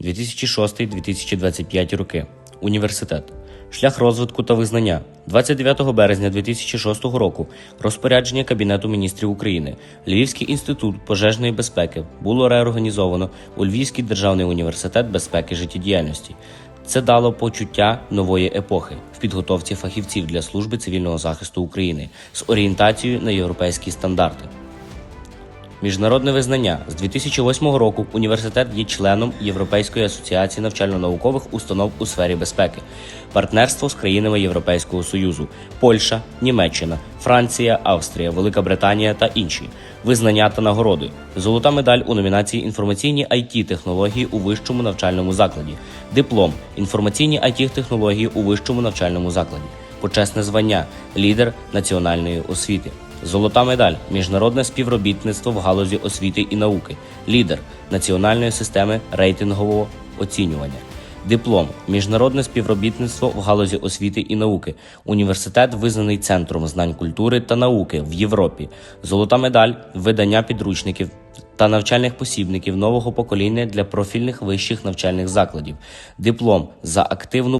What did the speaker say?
2006-2025 роки. Університет. Шлях розвитку та визнання. 29 березня 2006 року розпорядження Кабінету міністрів України Львівський інститут пожежної безпеки було реорганізовано у Львівський державний університет безпеки життєдіяльності. Це дало почуття нової епохи в підготовці фахівців для служби цивільного захисту України з орієнтацією на європейські стандарти. Міжнародне визнання з 2008 року університет є членом Європейської асоціації навчально-наукових установ у сфері безпеки, партнерство з країнами Європейського Союзу, Польща, Німеччина, Франція, Австрія, Велика Британія та інші. Визнання та нагороди. Золота медаль у номінації інформаційні it технології у вищому навчальному закладі, диплом інформаційні it технології у вищому навчальному закладі, почесне звання лідер національної освіти. Золота медаль Міжнародне співробітництво в галузі освіти і науки, лідер національної системи рейтингового оцінювання. Диплом Міжнародне співробітництво в галузі освіти і науки. Університет визнаний центром знань культури та науки в Європі. Золота медаль видання підручників та навчальних посібників нового покоління для профільних вищих навчальних закладів. Диплом за активну